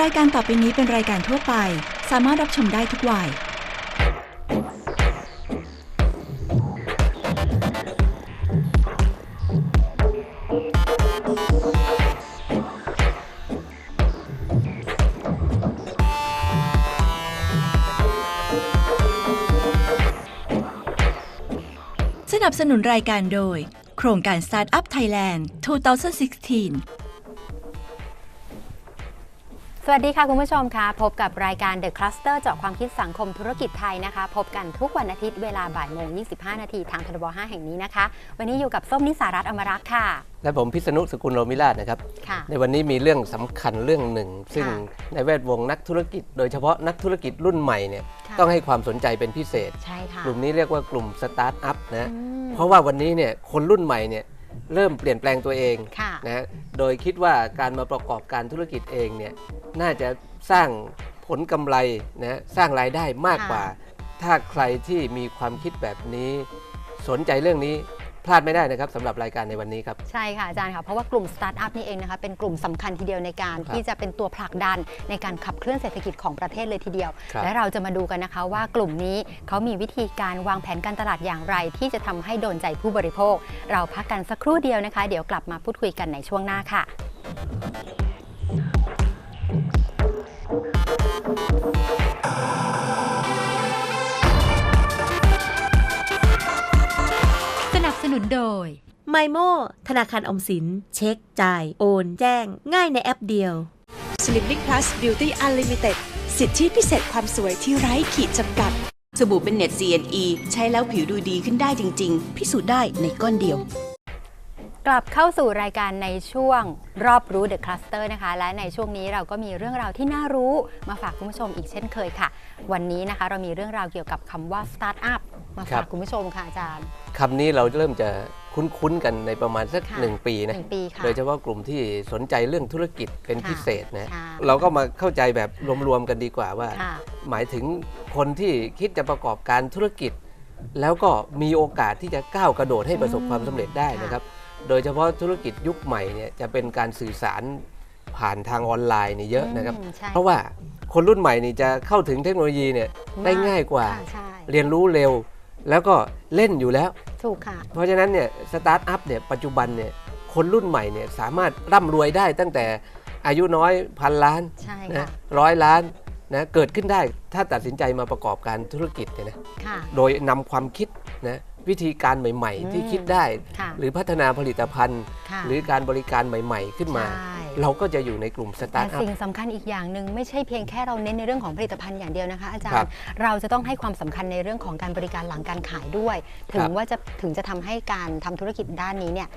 รายการต่อไปนี้เป็นรายการทั่วไป สามารถรับชมได้ทุกวัย สนับสนุนรายการโดย โครงการ Startup Thailand 2016 สวัสดีค่ะคุณผู้ชมคะพบกับรายการ The Cluster เจาะความคิดสังคมธุรกิจไทยนะคะ พบกันทุกวันอาทิตย์เวลาบ่ายโมง 25 นาทีทางทบ5แห่งนี้นะคะ วันนี้อยู่กับส้มนิสารัตน์อมรักษ์ค่ะ และผมพิษณุสกุลโรมิราชนะครับ ค่ะ ในวันนี้มีเรื่องสำคัญเรื่องหนึ่ง ซึ่งค่ะในแวดวงนักธุรกิจ โดยเฉพาะนักธุรกิจรุ่นใหม่เนี่ยค่ะ ต้องให้ความสนใจเป็นพิเศษ ใช่ค่ะ กลุ่มนี้เรียกว่ากลุ่มสตาร์ทอัพนะอืมเพราะว่าวันนี้เนี่ยคนรุ่นใหม่เนี่ย เริ่มเปลี่ยนแปลงตัวเองค่ะนะโดยคิดว่าการมาประกอบการธุรกิจเองเนี่ยน่าจะสร้างผลกำไรนะสร้างรายได้มากกว่า ถ้าใครที่มีความคิดแบบนี้ สนใจเรื่องนี้ พลาดไม่ได้นะครับสำหรับรายการในวันนี้ครับ ใช่ค่ะอาจารย์ค่ะ เพราะว่ากลุ่มสตาร์ทอัพนี่เองนะคะเป็นกลุ่มสำคัญทีเดียวในการครับที่จะเป็นตัวผลักดันในการขับเคลื่อนเศรษฐกิจของประเทศเลยทีเดียว ครับ และเราจะมาดูกันนะคะว่ากลุ่มนี้เขามีวิธีการวางแผนการตลาดอย่างไร ที่จะทำให้โดนใจผู้บริโภค เราพักกันสักครู่เดียวนะคะ เดี๋ยวกลับมาพูดคุยกันในช่วงหน้าค่ะ โดยไมโมธนาคารออมสิน เช็ค จ่าย โอน แจ้ง ง่ายในแอปเดียว Slimming Plus Beauty Unlimited สิทธิพิเศษความสวยที่ไร้ขีดจำกัด สบู่เป็นเน็ต CNE ใช้แล้วผิวดูดีขึ้นได้จริง ๆ พิสูจน์ได้ในก้อนเดียว กลับเข้าสู่รายการในช่วงรอบรู้ The Cluster นะคะ และในช่วงนี้เราก็มีเรื่องราวที่น่ารู้มาฝากคุณผู้ชมอีกเช่นเคยค่ะ วันนี้นะคะเรามีเรื่องราวเกี่ยวกับคำว่า Startup มาครัฝากบคุณผู้ชมค่ะอาจารย์ คำนี้เราเริ่มจะคุ้นๆกันในประมาณสักค่ะหนึ่งปีนะหนึ่งปีค่ะโดยเฉพาะกลุ่มที่สนใจเรื่องธุรกิจเป็นค่ะพิเศษนะค่ะ เราก็มาเข้าใจแบบรวมๆกันดีกว่าว่า ค่ะ หมายถึงคนที่คิดจะประกอบการธุรกิจ แล้วก็มีโอกาสที่จะก้าวกระโดดให้ประสบความสำเร็จได้นะครับ โดยเฉพาะธุรกิจยุคใหม่เนี่ยจะเป็นการสื่อสารผ่านทางออนไลน์นี่เยอะนะครับ อืมใช่เพราะว่าคนรุ่นใหม่นี่จะเข้าถึงเทคโนโลยีเนี่ยได้ง่ายกว่า ค่ะใช่ เรียนรู้เร็ว แล้วก็เล่นอยู่แล้ว ถูกค่ะ เพราะฉะนั้นเนี่ยสตาร์ทอัพเนี่ยปัจจุบันเนี่ยคนรุ่นใหม่เนี่ยสามารถร่ำรวยได้ตั้งแต่อายุน้อยพันล้านใช่นะค่ะร้อยล้านนะเกิดขึ้นได้ถ้าตัดสินใจมาประกอบการธุรกิจเนี่ยนะค่ะ โดยนำความคิดนะ วิธีการใหม่อืมๆที่คิดได้ค่ะหรือพัฒนาผลิตภัณฑ์ค่ะหรือการบริการใหม่ ๆ ขึ้นมาใช่เราก็จะอยู่ในกลุ่มสตาแต่ร์ทอัพสิ่งสำคัญอีกอย่างหนึ่งไม่ใช่เพียงแค่เราเน้นในเรื่องของผลิตภัณฑ์อย่างเดียวนะคะ อาจารครัย์บเราจะต้องให้ความสำคัญในเรื่องของการบริการหลังการขายด้วย ถึคงรับว่าจะถึงจะทำให้การทำธุรกิจด้านนี้เนี่ย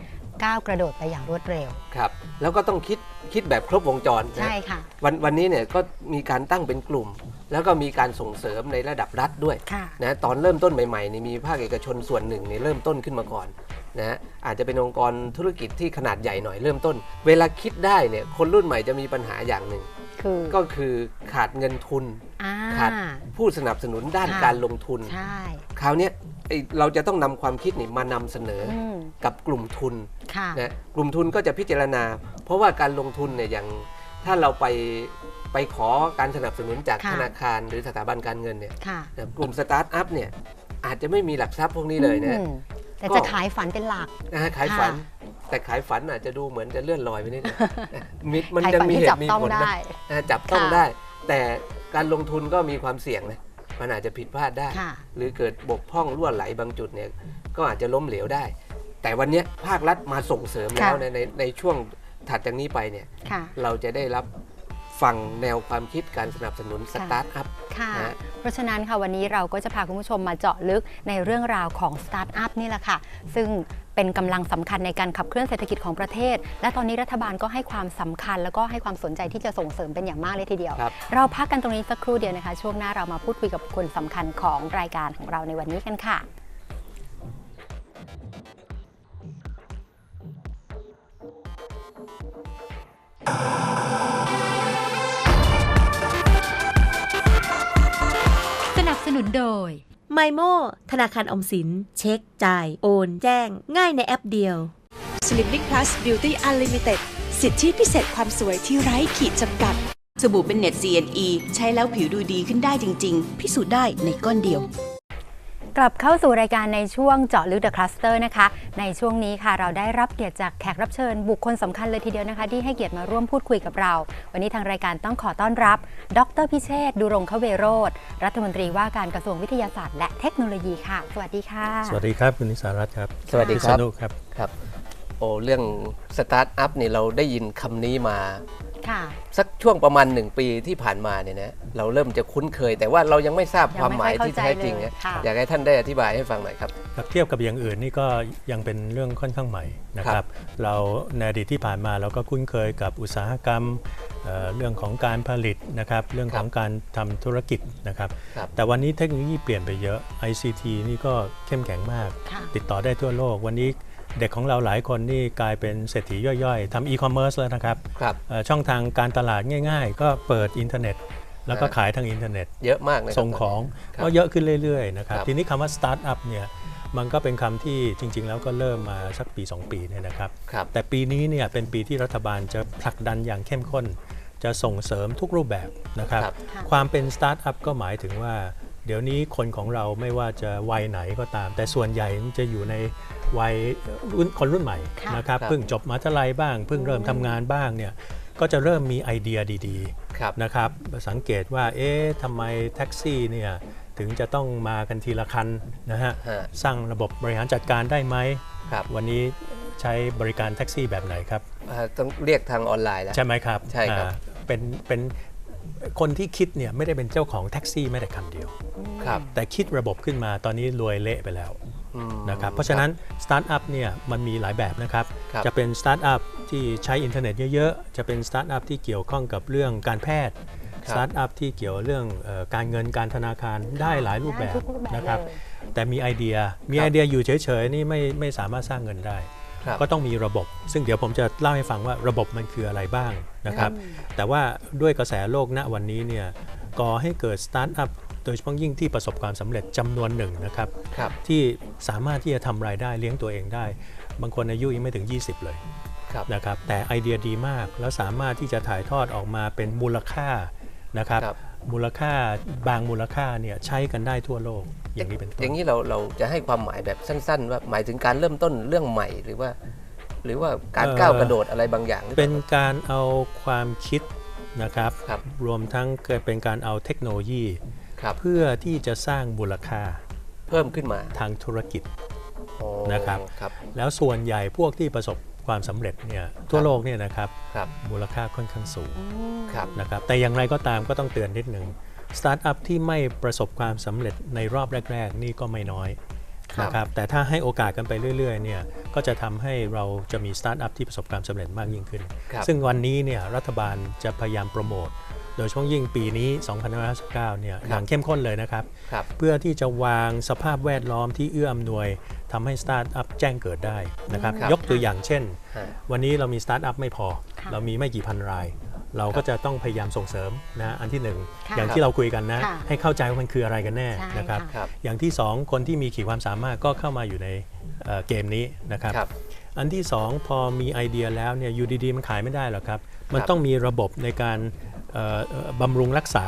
ก้าวกระโดดไปอย่างรวดเร็ว ครับ แล้วก็ต้องคิดคิดแบบครบวงจรนะใช่ค่ะ วันวันนี้เนี่ยก็มีการตั้งเป็นกลุ่ม แล้วก็มีการส่งเสริมในระดับรัฐด้วยค่ะ นะตอนเริ่มต้นใหม่ๆนี่มีภาคเอกชนส่วนหนึ่งนี่เริ่มต้นขึ้นมาก่อนนะอาจจะเป็นองค์กรธุรกิจที่ขนาดใหญ่หน่อยเริ่มต้น เวลาคิดได้เนี่ยคนรุ่นใหม่จะมีปัญหาอย่างหนึ่ง คือก็คือขาดเงินทุน อ่า ขาดผู้สนับสนุนด้านค่ะ การลงทุน ใช่ คราวเนี้ยไอ้เราจะต้องนำความคิดนี่มานำเสนอออืม กับกลุ่มทุนค่ะ นะกลุ่มทุนก็จะพิจารณา เพราะว่าการลงทุนเนี่ยอย่างถ้าเราไปไปขอการสนับสนุนจากค่ะ ธนาคารหรือสถาบันการเงินเนี่ยค่ะนะกลุ่มสตาร์ทอัพเนี่ยอาจจะไม่มีหลักทรัพย์พวกนี้เลยนะ อืมแต่ก็ จะขายฝันเป็นหลัก นะฮะขายฝัน ค่ะ แต่ขายฝันอาจจะดูเหมือนจะเลื่อนลอยไปนิดนึงมิมันขายจะฝันมีที่เหจับตุมีต้องผลได้นะนะจับต้องค่ะได้ แต่การลงทุนก็มีความเสี่ยงนะมันอาจจะผิดพลาดได้ค่ะหรือเกิดบกพร่องรั่วไหลบางจุดเนี่ยก็อาจจะล้มเหลวได้ แต่วันเนี้ยภาครัฐมาส่งเสริมแล้วค่ะในในในช่วงถัดจากนี้ไปเนี่ยค่ะเราจะได้รับ ฟังแนวความคิดการสนับสนุนสตาร์ทอัพค่ะนะเพราะฉะนั้นค่ะวันนี้เราก็จะพาคุณผู้ชมมาเจาะลึกในเรื่องราวของสตาร์ทอัพนี่แหละค่ะ ซึ่งเป็นกำลังสำคัญในการขับเคลื่อนเศรษฐกิจของประเทศ และตอนนี้รัฐบาลก็ให้ความสำคัญ แล้วก็ให้ความสนใจที่จะส่งเสริมเป็นอย่างมากเลยทีเดียวครับเราพักกันตรงนี้สักครู่เดียวนะคะ ช่วงหน้าเรามาพูดคุยกับคนสำคัญของรายการของเราในวันนี้กันค่ะ นับสนุนโดยไมโมธนาคารออมสิน เช็ค จ่าย โอน แจ้ง ง่ายในแอปเดียว Slimming Plus Beauty Unlimited สิทธิพิเศษความสวยที่ไร้ขีดจำกัด สบู่เป็นเน็ต CNE ใช้แล้วผิวดูดีขึ้นได้จริง ๆ พิสูจน์ได้ในก้อนเดียว กลับเข้าสู่รายการในช่วงเจาะลึก The Cluster นะคะ ในช่วงนี้ค่ะเราได้รับเกียรติจากแขกรับเชิญบุคคลสำคัญเลยทีเดียวนะคะ ที่ให้เกียรติมาร่วมพูดคุยกับเรา วันนี้ทางรายการต้องขอต้อนรับ ดรพิเชษฐ์ดุรงคเวโรธรัฐมนตรีว่าการกระทรวงวิทยาศาสตร์และเทคโนโลยีค่ะ สวัสดีค่ะ สวัสดีครับคุณนิสารัตน์ครับสวัสดีครับ พิษณุครับ ครับ โอ้เรื่องสตาร์ทอัพนี่เราได้ยินคำนี้มาค่ะ สักช่วงประมาณ1ปีที่ผ่านมาเนี่ยนะเราเริ่มจะคุ้นเคย แต่ว่าเรายังไม่ทราบยังความหมายไม่ค่อยที่แท้จริงเข้าใจนะเลยค่ะอยากให้ท่านได้อธิบายให้ฟังหน่อยครับครับเทียบกับอย่างอื่นนี่ก็ยังเป็นเรื่องค่อนข้างใหม่นะคครัรับบเราในอดีตที่ผ่านมาเราก็คุ้นเคยกับอุตสาหกรรมเอ่อเรื่องของการผลิตนะครับ เรื่องของการทำธุรกิจนะครับครับ แต่วันนี้เทคโนโลยีเปลี่ยนไปเยอะ ICT นี่ก็เข้มแข็งมากค่ะติดต่อได้ทั่วโลกวันนี้ เด็กของเราหลายคนนี่กลายเป็นเศรษฐีย่อยๆทำอีคอมเมิร์ซแล้วนะครับครับเอ่อช่องทางการตลาดง่าย ๆ ก็เปิดอินเทอร์เน็ต แล้วก็อ่าขายทางอินเทอร์เน็ต เยอะมากนะครับส่งของครับก็เยอะขึ้นเรื่อยๆนะครับครับทีนี้คำว่าสตาร์ทอัพเนี่ยมันก็เป็นคำที่จริง ๆ แล้วก็เริ่มมาสักปี 2 ปีเนี่ยนะครับครับแต่ปีนี้เนี่ยเป็นปีที่รัฐบาลจะผลักดันอย่างเข้มข้น จะส่งเสริมทุกรูปแบบนะครับครับค่ะความเป็นสตาร์ทอัพก็หมายถึงว่า เดี๋ยวนี้คนของเราไม่ว่าจะวัยไหนก็ตาม แต่ส่วนใหญ่จะอยู่ในวัยรุ่นคนรุ่นใหม่ค่ะนะครับครับเพิ่งจบมหาวิทยาลัยบ้างเพิ่งเริ่มทำงานบ้างเนี่ยก็จะเริ่มมีไอเดียดีๆครับนะครับสังเกตว่าเอ๊ะทำไมแท็กซี่เนี่ยถึงจะต้องมากันทีละคันนะฮะฮะสร้างระบบบริหารจัดการได้ไหมครับวันนี้ใช้บริการแท็กซี่แบบไหนครับอ่าต้องเรียกทางออนไลน์แล้วใช่ไหมครับใช่ครับอ่าเป็นเป็น คนที่คิดเนี่ยไม่ได้เป็นเจ้าของแท็กซี่ไม่แต่คันเดียว ครับ แต่คิดระบบขึ้นมาตอนนี้รวยเละไปแล้วอืมนะครับเพราะฉะนั้นสตาร์ทอัพเนี่ยมันมีหลายแบบนะครับ ครับ จะเป็นสตาร์ทอัพที่ใช้อินเทอร์เน็ตเยอะๆ จะเป็นสตาร์ทอัพที่เกี่ยวข้องกับเรื่องการแพทย์ครับสตาร์ทอัพที่เกี่ยวเรื่องเออการเงินการธนาคารได้หลายรูปแบบได้ทุกรูปแบบนะครับ เลย แต่มีไอเดียมีครับไอเดียอยู่เฉยๆนี่ไม่ไม่สามารถสร้างเงินได้ครับ ก็ต้องมีระบบ ซึ่งเดี๋ยวผมจะเล่าให้ฟังว่าระบบมันคืออะไรบ้างนะครับ แต่ว่าด้วยกระแสโลกณวันนี้เนี่ยก่อให้เกิดสตาร์ทอัพโดยเฉพาะยิ่งที่ประสบความสำเร็จจำนวนหนึ่งนะครับครับที่สามารถที่จะทำรายได้เลี้ยงตัวเองได้ บางคนอายุยังไม่ถึง 20 เลยครับนะครับแต่ไอเดียดีมากแล้วสามารถที่จะถ่ายทอดออกมาเป็นมูลค่านะครับครับ มูลค่าบางมูลค่าเนี่ยใช้กันได้ทั่วโลกอย่างนี้เป็นต้อนย่างนี้เราเราจะให้ความหมายแบบสั้น ๆ ว่าหมายถึงการเริ่มต้นเรื่องใหม่หรือว่า หรือว่าการก้าวกระโดดอะไรบางอย่างหรือเป็นล่าการเอาความคิดนะครับครับรวมทั้งเกิดเป็นการเอาเทคโนโลยีครับเพื่อที่จะสร้างมูลค่าเพิ่มขึ้นมาทางธุรกิจโอ้นะครับครับแล้วส่วนใหญ่พวกที่ประสบ ความสำเร็จเนี่ยทั่วโลกเนี่ยนะครับครับมูลค่าค่อนข้างสูงครับนะครับแต่อย่างไรก็ตามก็ต้องเตือนนิดหนึ่งสตาร์ทอัพที่ไม่ประสบความสำเร็จในรอบแรก ๆ นี่ก็ไม่น้อยครับนะครับแต่ถ้าให้โอกาสกันไปเรื่อยๆเนี่ยก็จะทำให้เราจะมีสตาร์ทอัพที่ประสบความสำเร็จมากยิ่งขึ้นครับซึ่งวันนี้เนี่ยรัฐบาลจะพยายามโปรโมทโดยเฉพาะยิ่งปีนี้2559 เนี่ยอย่างเข้มข้นเลยนะครับครับ เพื่อที่จะวางสภาพแวดล้อมที่เอื้ออำนวย ทำให้สตาร์ทอัพแจ้งเกิดได้นะครับครับยกตัวอย่างเช่นฮะวันนี้เรามีสตาร์ทอัพไม่พอค่ะเรามีไม่กี่พันราย เราก็จะต้องพยายามส่งเสริมนะอันที่หนึ่งค่ะอย่างที่เราคุยกันนะค่ะให้เข้าใจว่ามันคืออะไรกันแน่ใช่นะครับค่ะครับ อย่างที่สองคนที่มีขีดความสามารถก็เข้ามาอยู่ในเอ่อเกมนี้นะครับครับ อันที่สองพอมีไอเดียแล้วเนี่ยอยู่ดีๆมันขายไม่ได้หรอกครับ มันครับต้องมีระบบในการเอ่อเอ่อบำรุงรักษา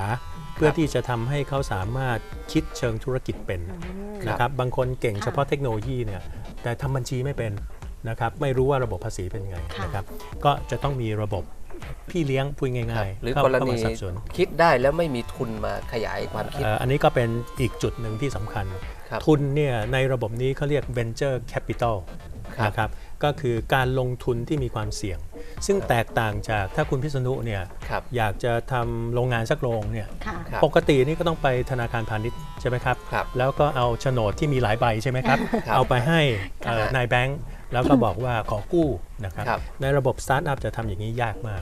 เพื่อที่จะทำให้เขาสามารถคิดเชิงธุรกิจเป็นนะครับบางคนเก่งค่ะเฉพาะเทคโนโลยีเนี่ยแต่ทำบัญชีไม่เป็นนะครับไม่รู้ว่าระบบภาษีเป็นไงค่ะนะครับก็จะต้องมีระบบพี่เลี้ยงพูดง่ายๆหรือเข้ากรเข้าณีมาสนับสนุนคิดได้แล้วไม่มีทุนมาขยายความคิดเอ่ออันนี้ก็เป็นอีกจุดหนึ่งที่สำคัญครับทุนเนี่ยในระบบนี้เขาเรียก venture capital ครับนะครับก็คือการลงทุนที่มีความเสี่ยง ซึ่งแตกต่างจากถ้าคุณพิษณุเนี่ยครับ อยากจะทำโรงงานสักโรงเนี่ยค่ะ ครับปกตินี่ก็ต้องไปธนาคารพาณิชย์ใช่ไหมครับ ครับแล้วก็เอาโฉนดที่มีหลายใบใช่ไหมครับ ครับเอาไปให้เอ่อครับนายแบงค์แล้วก็บอกว่าขอกู้นะครับ ครับในระบบสตาร์ทอัพจะทำอย่างนี้ยากมาก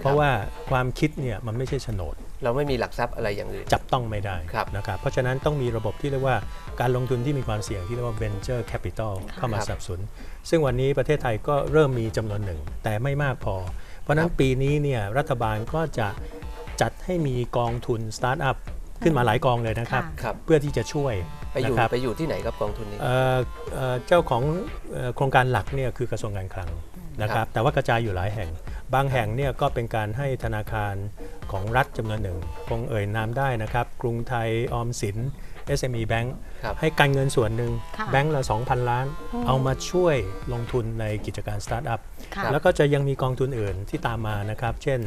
เพราะว่าความคิดเนี่ยมันไม่ใช่โฉนด เราไม่มีหลักทรัพย์อะไรอย่างอื่น จับต้องไม่ได้ครับนะครับเพราะฉะนั้นต้องมีระบบที่เรียกว่าการลงทุนที่มีความเสี่ยงที่เรียกว่า venture capital เข้ามาครับสนับสนุน ซึ่งวันนี้ประเทศไทยก็เริ่มมีจำนวนหนึ่ง แต่ไม่มากพอ เพราะฉะนั้นครับปีนี้เนี่ยรัฐบาลก็จะจัดให้มีกองทุนสตาร์ทอัพขึ้นมาหลายกองเลยนะครับค่ะครับเพื่อที่จะช่วยไปอยู่นะครับไปอยู่ที่ไหนครับกองทุนนี้เอ่อเอ่อเจ้าของเอ่อโครงการหลักเนี่ยคือกระทรวงการคลังนะคครัรับบแต่ว่ากระจายอยู่หลายแห่ง บางแห่งเนี่ยก็เป็นการให้ธนาคารของรัฐจำนวนหนึ่ง คงเอ่ยนามได้นะครับ กรุงไทยออมสิน SME Bank ครับให้การเงินส่วนหนึ่งค่ะแบงก์ละ 2,000 ล้าน เอามาช่วยลงทุนในกิจการสตาร์ทอัพค่ะแล้วก็จะยังมีกองทุนอื่นที่ตามมานะครับ เช่น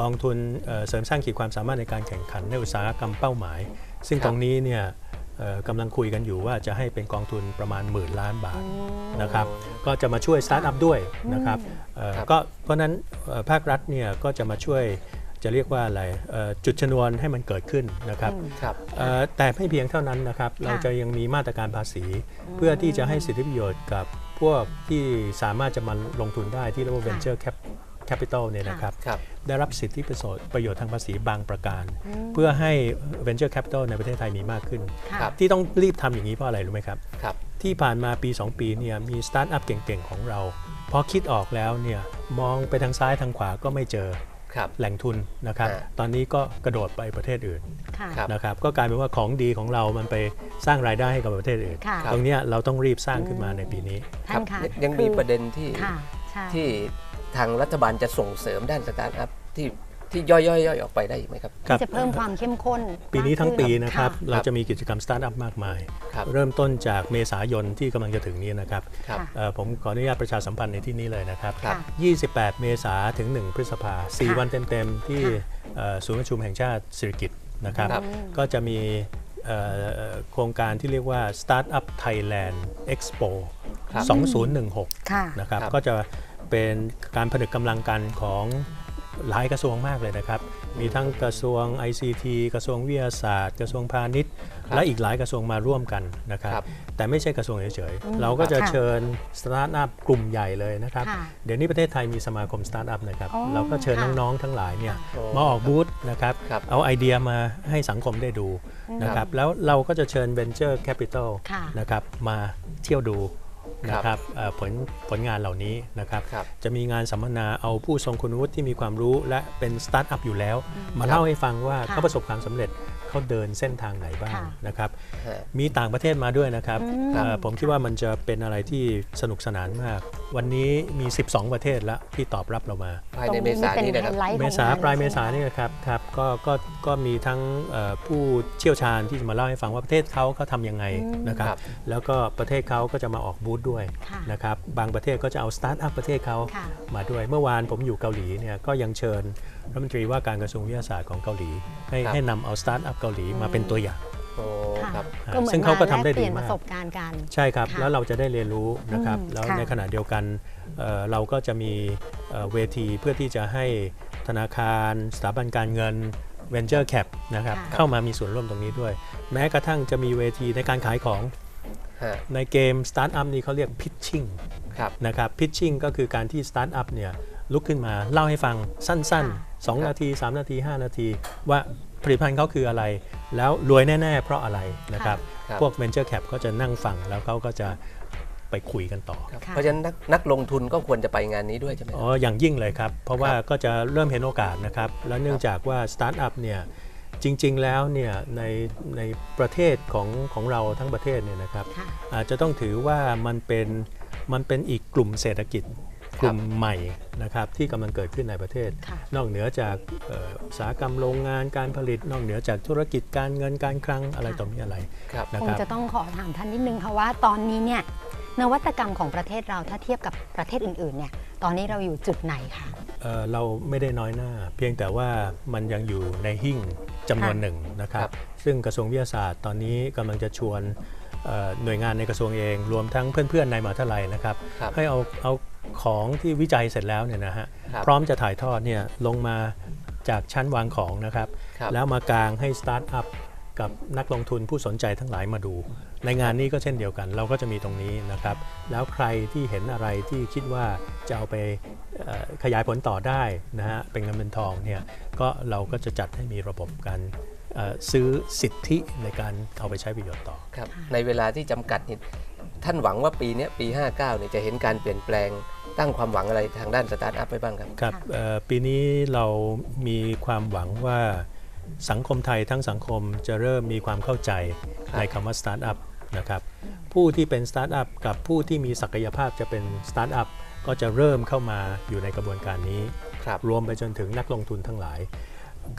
กองทุนเอ่อเสริมสร้างขีดความสามารถในการแข่งขันในอุตสาหกรรมเป้าหมาย ซึ่งครับตรงนี้เนี่ยเอ่อ กำลังคุยกันอยู่ว่าจะให้เป็นกองทุนประมาณหมื่นล้านบาทนะครับก็จะมาช่วยสตาร์ทอัพด้วยนะครับเอ่อครับก็เพราะฉะนั้นเอ่อภาครัฐเนี่ยก็จะมาช่วยจะเรียกว่าอะไรเอ่อจุดชนวนให้มันเกิดขึ้นนะครับครับเอ่อแต่ไม่เพียงเท่านั้นนะครับ เราจะยังมีมาตรการภาษี เพื่อที่จะให้สิทธิประโยชน์กับพวกที่สามารถจะมาลงทุนได้ที่เรียกว่า venture cap capital เนี่ยนะครับ ครับได้รับสิทธิประโยชน์ประโยชน์ทางภาษีบางประการ เพื่อให้ venture capital ในประเทศไทยมีมากขึ้น ค่ะครับที่ต้องรีบทำอย่างนี้เพราะอะไรรู้ไหมครับ ครับ ที่ผ่านมาปี 2 ปีเนี่ยมีสตาร์ทอัพเก่งๆ ของเรา พอคิดออกแล้วเนี่ยมองไปทางซ้ายทางขวาก็ไม่เจอครับ แหล่งทุนนะครับ อ่า ตอนนี้ก็กระโดดไปประเทศอื่นค่ะ ครับ นะครับก็กลายเป็นว่าของดีของเรามันไปสร้างรายได้ให้กับประเทศอื่น ค่ะ ตรงเนี้ยเราต้องรีบสร้างขึ้นมาในปีนี้ ท่านคะรับยังมีคือประเด็นที่ค่ะ ใช่ ที่ ทางรัฐบาลจะส่งเสริมด้านสตาร์ทอัพที่ที่ย่อยๆๆออกไปได้อีกไหมครับ ครับที่จะเพิ่มความเข้มข้นปีนี้ทั้งปีนะครับค่ะเราจะมีกิจกรรมสตาร์ทอัพมากมาย ครับเริ่มต้นจากเมษายนที่กำลังจะถึงนี้นะครับครับเอ่อผมขออนุญาตประชาสัมพันธ์ในที่นี้เลยนะครับ ครับ 28 เมษาถึง 1 พฤษภาค่ะ4วันเต็มๆ ที่ค่ะเอ่อศูนย์ประชุมแห่งชาติสิริกิติ์นะครับ ครับ ก็จะมีเอ่อโครงการที่เรียกว่า Startup Thailand Expo ครับ2016 ค่ะ นะครับ ครับ ก็จะ เป็นการผนึกกำลังกันของหลายกระทรวงมากเลยนะครับ มีทั้งกระทรวง ICT กระทรวงวิทยาศาสตร์ กระทรวงพาณิชย์ และอีกหลายกระทรวงมาร่วมกันนะครับครับแต่ไม่ใช่กระทรวงเฉยๆ เราก็จะค่ะเชิญสตาร์ทอัพกลุ่มใหญ่เลยนะครับค่ะเดี๋ยวนี้ประเทศไทยมีสมาคมสตาร์ทอัพนะครับอ๋อเราก็เชิญค่ะน้องๆทั้งหลายเนี่ยโอ้มาออกบูธนะครับครับ เอาไอเดียมาให้สังคมได้ดูนะครับ แล้วเราก็จะเชิญ Venture Capital ค่ะนะครับมาเที่ยวดูครับ นะครับเอ่อผลผลงานเหล่านี้นะครับครับจะมีงานสัมมนาเอาผู้ทรงคุณวุฒิที่มีความรู้ และเป็นสตาร์ทอัพอยู่แล้ว มาเล่าให้ฟังว่าค่ะเขาประสบความสำเร็จ เขาเดินเส้นทางไหนบ้างค่ะ นะครับฮะมีต่างประเทศมาด้วยนะครับเอ่อผมคิดว่ามันจะเป็นอะไรที่สนุกสนานมาก วันนี้มี 12 ประเทศแล้วที่ตอบรับเรามา ภายในเมษายนนี้นะครับ ตงเป็ไฮไลท์ของเมษางนปลายเมษาใช่ไหนี่นะครับครับก็ก็ก็มีทั้งเอ่อผู้เชี่ยวชาญที่จะมาเล่าให้ฟังว่าประเทศเขาเขาทำยังไงนะครับ ครับ แล้วก็ประเทศเขาก็จะมาออกบูธด้วยค่ะนะครับบางประเทศก็จะเอาสตาร์ทอัพประเทศเขาค่ะ มาด้วยเมื่อวานผมอยู่เกาหลีเนี่ยก็ยังเชิญรัฐมนตรีว่าการกระทรวงวิทยาศาสตร์ของเกาหลี ให้ครับ ให้นำเอาสตาร์ทอัพเกาหลีมาเป็นตัวอย่าง โอ้ค่ะครับ ก็เหมือนซึ่งเขาก็ทำได้แลเปลี่ยนดีปมากระสบการณ์กัน ใช่ครับ ค่ะแล้วเราจะได้เรียนรู้นะครับ อืมแล้วค่ะในขณะเดียวกันเอ่อเราก็จะมีเอ่อเวทีเพื่อที่จะให้ธนาคาร สถาบันการเงิน Venture Cap นะครับค่ะ เข้ามามีส่วนร่วมตรงนี้ด้วย แม้กระทั่งจะมีเวทีในการขายของฮะในเกม Startup นี้เขาเรียก Pitching ครับ นะครับ Pitching ก็คือการที่ Startup เนี่ยลุกขึ้นมาเล่าให้ฟังสั้นค่ะๆ2 นาที 3 นาที 5 นาที ว่า ผลิตภัณฑ์เขาคืออะไร แล้วรวยแน่ ๆ เพราะอะไรนะครับ ครับ พวก Venture Cap ก็จะนั่งฟังแล้วเขาก็จะไปคุยกันต่อ ครับค่ะ เพราะฉะนั้นนักนักลงทุนก็ควรจะไปงานนี้ด้วยใช่ไหมคอ๋รับ อ อย่างยิ่งเลยครับ เพราะว่าครับก็จะเริ่มเห็นโอกาสนะครับ แล้วเนื่องจากว่าสตาร์ทอัพเนี่ย จริง ๆ แล้วเนี่ย ในในประเทศของของเราทั้งประเทศเนี่ยนะครับ ค่ะ อาจจะต้องถือว่ามันเป็นมันเป็นอีกกลุ่มเศรษฐกิจ กลุ่มใหม่นะครับที่กำลังเกิดขึ้นในประเทศ นอกเหนือจากอุตสาหกรรมโรงงานการผลิต นอกเหนือจากธุรกิจการเงินการคลังอะไรต่อมีอะไรครับคงจะต้องขอถามท่านนิดนึงค่ะว่าตอนนี้เนี่ยนวัตกรรมของประเทศเราถ้าเทียบกับประเทศอื่นๆเนี่ยตอนนี้เราอยู่จุดไหนคะเเราไม่ได้น้อยหน้า เพียงแต่ว่ามันยังอยู่ในหิ้งจำนวนหนึ่งนะครับรบซึ่งกระทรวงวิทยาศาสตร์ตอนนี้กำลังจะชวนหน่วยงานในกระทรวงเอง รวมทั้งเพื่อนๆในมหาวิทยาลัยนะครับครับให้เอาเอา ของที่วิจัยเสร็จแล้วเนี่ยนะฮะครับพร้อมจะถ่ายทอดเนี่ยลงมาจากชั้นวางของนะครับครับแล้วมากางให้สตาร์ทอัพกับนักลงทุนผู้สนใจทั้งหลายมาดู ในงานนี้ก็เช่นเดียวกัน เราก็จะมีตรงนี้นะครับ แล้วใครที่เห็นอะไรที่คิดว่าจะเอาไปเอ่อขยายผลต่อได้นะฮะเป็นเงินเป็นทองเนี่ยก็เราก็จะจัดให้มีระบบการเอ่อซื้อสิทธิในการเอาไปใช้ประโยชน์ต่อครับในเวลาที่จำกัดนี่ท่านหวังว่าปีเนี้ยปี 59เนี่ยจะเห็นการเปลี่ยนแปลง ตั้งความหวังอะไรทางด้านสตาร์ทอัพไปบ้างครับครับค่ะเอ่อปีนี้เรามีความหวังว่าสังคมไทยทั้งสังคมจะเริ่มมีความเข้าใจครับในคำว่าสตาร์ทอัพนะครับผู้ที่เป็นสตาร์ทอัพกับผู้ที่มีศักยภาพจะเป็นสตาร์ทอัพก็จะเริ่มเข้ามาอยู่ในกระบวนการนี้ครับรวมไปจนถึงนักลงทุนทั้งหลาย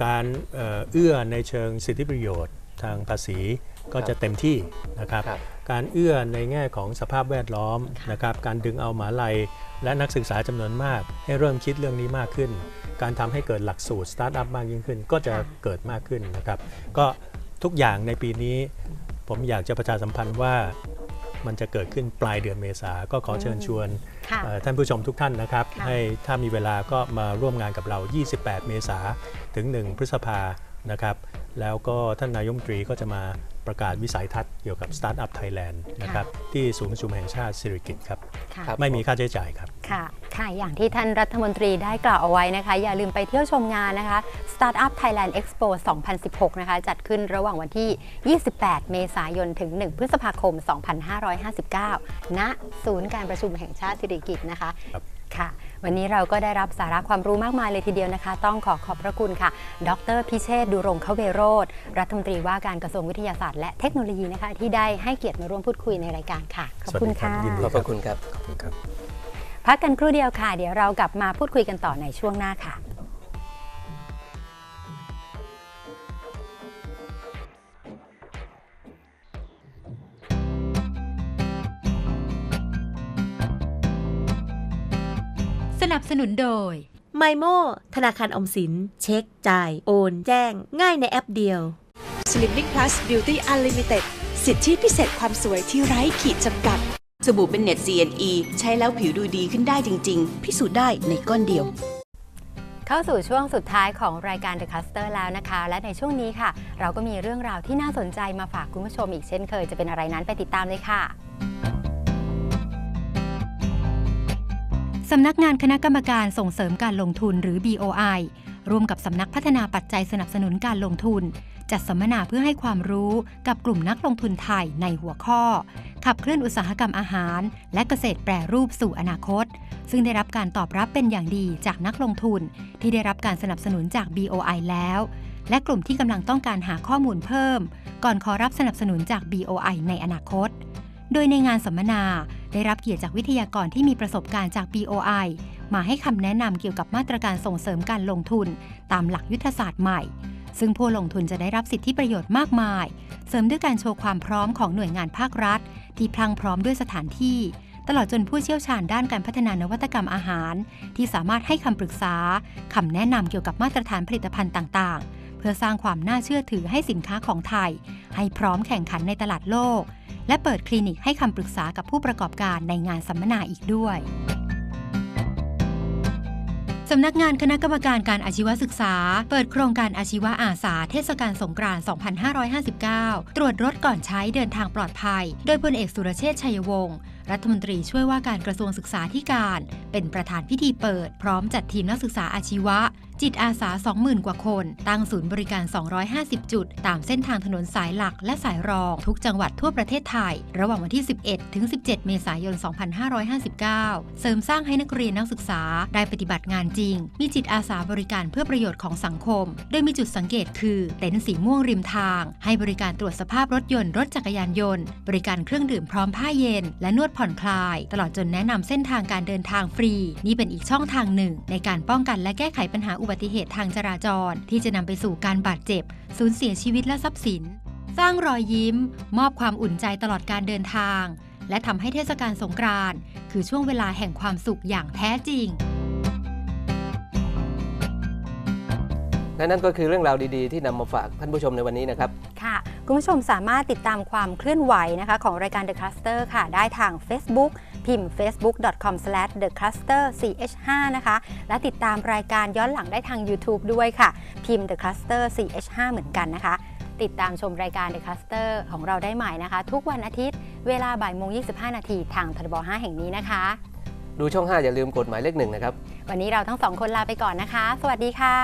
การเอ่อเอื้อในเชิงสิทธิประโยชน์ทางภาษี ก็จะเต็มที่นะครับครับ การเอื้อในแง่ของสภาพแวดล้อมนะครับ การดึงเอาหมาลัย และนักศึกษาจำนวนมาก ให้เริ่มคิดเรื่องนี้มากขึ้น การทำให้เกิดหลักสูตรสตาร์ทอัพมากยิ่งขึ้น ก็จะเกิดมากขึ้นนะครับ ก็ทุกอย่างในปีนี้ ผมอยากจะประชาสัมพันธ์ว่ามันจะเกิดขึ้นปลายเดือนเมษาก็ขอเชิญชวนค่ะเอ่อท่านผู้ชมทุกท่านนะครับค่ะให้ถ้ามีเวลาก็มาร่วมงานกับเรา 28 เมษาถึง 1 พฤษภานะครับ แล้วก็ท่านนายกรัฐมนตรีก็จะมา ประกาศวิสัยทัศน์เกี่ยวกับ Startup Thailand นะครับที่ศูนย์ประชุมแห่งชาติสิริกิติ์ครับ ค่ะครับไม่มีค่าใช้จ่ายครับ ค่ะ ค่ะ อย่างที่ท่านรัฐมนตรีได้กล่าวเอาไว้นะคะ อย่าลืมไปเที่ยวชมงานนะคะ Startup Thailand Expo 2016 นะคะ จัดขึ้นระหว่างวันที่ 28 เมษายน ถึง 1 พฤษภาคม 2559 ณ ศูนย์การประชุมแห่งชาติสิริกิติ์นะคะ ครับ ค่ะ วันนี้เราก็ได้รับสาระความรู้มากมายเลยทีเดียวนะคะ ต้องขอขอบพระคุณค่ะ ดรพิเชษฐ์ดุรงเขาเวโรธรัฐมนตรีว่าการกระทรวงวิทยาศาสตร์และเทคโนโลยีนะคะ ที่ได้ให้เกียรติมาร่วมพูดคุยในรายการค่ะ ขอบคุณสวัสดีครัค่ะบยินดีขอบพระคุณครับขอบคุณครับ พักกันครู่เดียวค่ะ เดี๋ยวเรากลับมาพูดคุยกันต่อในช่วงหน้าค่ะ สนับสนุนโดย ไมโมธนาคารออมสิน เช็ค จ่าย โอน แจ้ง ง่ายในแอปเดียว Slimming Plus Beauty Unlimited สิทธิพิเศษความสวยที่ไร้ขีดจำกัด สบู่เป็นเน็ต CNE ใช้แล้วผิวดูดีขึ้นได้จริง ๆ พิสูจน์ได้ในก้อนเดียว เข้าสู่ช่วงสุดท้ายของรายการ The Cluster แล้วนะคะ และในช่วงนี้ค่ะ เราก็มีเรื่องราวที่น่าสนใจมาฝากคุณผู้ชมอีกเช่นเคยจะเป็นอะไรนั้นไปติดตามเลยค่ะ สำนักงานคณะกรรมการส่งเสริมการลงทุนหรือ BOI ร่วมกับสำนักพัฒนาปัจจัยสนับสนุนการลงทุน จัดสัมมนาเพื่อให้ความรู้กับกลุ่มนักลงทุนไทยในหัวข้อ ขับเคลื่อนอุตสาหกรรมอาหาร และเกษตรแปรรูปสู่อนาคต ซึ่งได้รับการตอบรับเป็นอย่างดีจากนักลงทุน ที่ได้รับการสนับสนุนจาก BOI แล้ว และกลุ่มที่กำลังต้องการหาข้อมูลเพิ่ม ก่อนขอรับสนับสนุนจาก BOI ในอนาคต โดยในงานสัมมนา ได้รับเกียรติจากวิทยากรที่มีประสบการณ์จาก BOI มาให้คำแนะนำเกี่ยวกับมาตรการส่งเสริมการลงทุน ตามหลักยุทธศาสตร์ใหม่ ซึ่งผู้ลงทุนจะได้รับสิทธิประโยชน์มากมาย เสริมด้วยการโชว์ความพร้อมของหน่วยงานภาครัฐ ที่พลังพร้อมด้วยสถานที่ ตลอดจนผู้เชี่ยวชาญด้านการพัฒนานวัตกรรมอาหาร ที่สามารถให้คำปรึกษาคำแนะนำเกี่ยวกับมาตรฐานผลิตภัณฑ์ต่าง ๆ เพื่อสร้างความน่าเชื่อถือให้สินค้าของไทย ให้พร้อมแข่งขันในตลาดโลก และเปิดคลินิกให้คำปรึกษากับผู้ประกอบการในงานสัมมนาอีกด้วยสำนักงานคณะกรรมการการอาชีวศึกษา เปิดโครงการอาชีวะอาสา เทศกาลสงกรานต์ 2559 ตรวจรถก่อนใช้เดินทางปลอดภัย โดยพลเอกสุรเชษฐ์ชัยวงศ์รัฐมนตรีช่วยว่าการกระทรวงศึกษาธิการ เป็นประธานพิธีเปิด พร้อมจัดทีมนักศึกษาอาชีวะ จิตอาสา 20,000 กว่าคน ตั้งศูนย์บริการ 250 จุด ตามเส้นทางถนนสายหลักและสายรอง ทุกจังหวัดทั่วประเทศไทย ระหว่างวันที่ 11 ถึง 17 เมษายน 2559 เสริมสร้างให้นักเรียนนักศึกษาได้ปฏิบัติงานจริง มีจิตอาสาบริการเพื่อประโยชน์ของสังคม โดยมีจุดสังเกตคือเต็นท์สีม่วงริมทาง ให้บริการตรวจสภาพรถยนต์รถจักรยานยนต์ บริการเครื่องดื่มพร้อมผ้าเย็น และนวดผ่อนคลาย ตลอดจนแนะนำเส้นทางการเดินทางฟรี นี่เป็นอีกช่องทางหนึ่ง ในการป้องกันและแก้ไขปัญหาอุบัติเหตุทางจราจร ที่จะนำไปสู่การบาดเจ็บ สูญเสียชีวิตและทรัพย์สิน สร้างรอยยิ้ม มอบความอุ่นใจตลอดการเดินทาง และทำให้เทศกาลสงกรานต์คือช่วงเวลาแห่งความสุขอย่างแท้จริง และนั่นก็คือเรื่องราวดีๆ ที่นำมาฝากท่านผู้ชมในวันนี้นะครับ ค่ะ คุณผู้ชมสามารถติดตามความเคลื่อนไหวนะคะของรายการ The Cluster ค่ะ ได้ทาง Facebook พิมพ์ facebook.com/thecluster.ch5 นะคะ และติดตามรายการย้อนหลังได้ทาง YouTube ด้วยค่ะ พิมพ์ The Cluster CH5 เหมือนกันนะคะ ติดตามชมรายการ The Cluster ของเราได้ใหม่นะคะ ทุกวันอาทิตย์เวลาบ่ายโมง25 นาทีทางทบ5แห่งนี้นะคะ ดูช่อง 5 อย่าลืมกดหมายเลขหนึ่งนะครับ วันนี้เราทั้งสองคนลาไปก่อนนะคะ สวัสดีค่ะ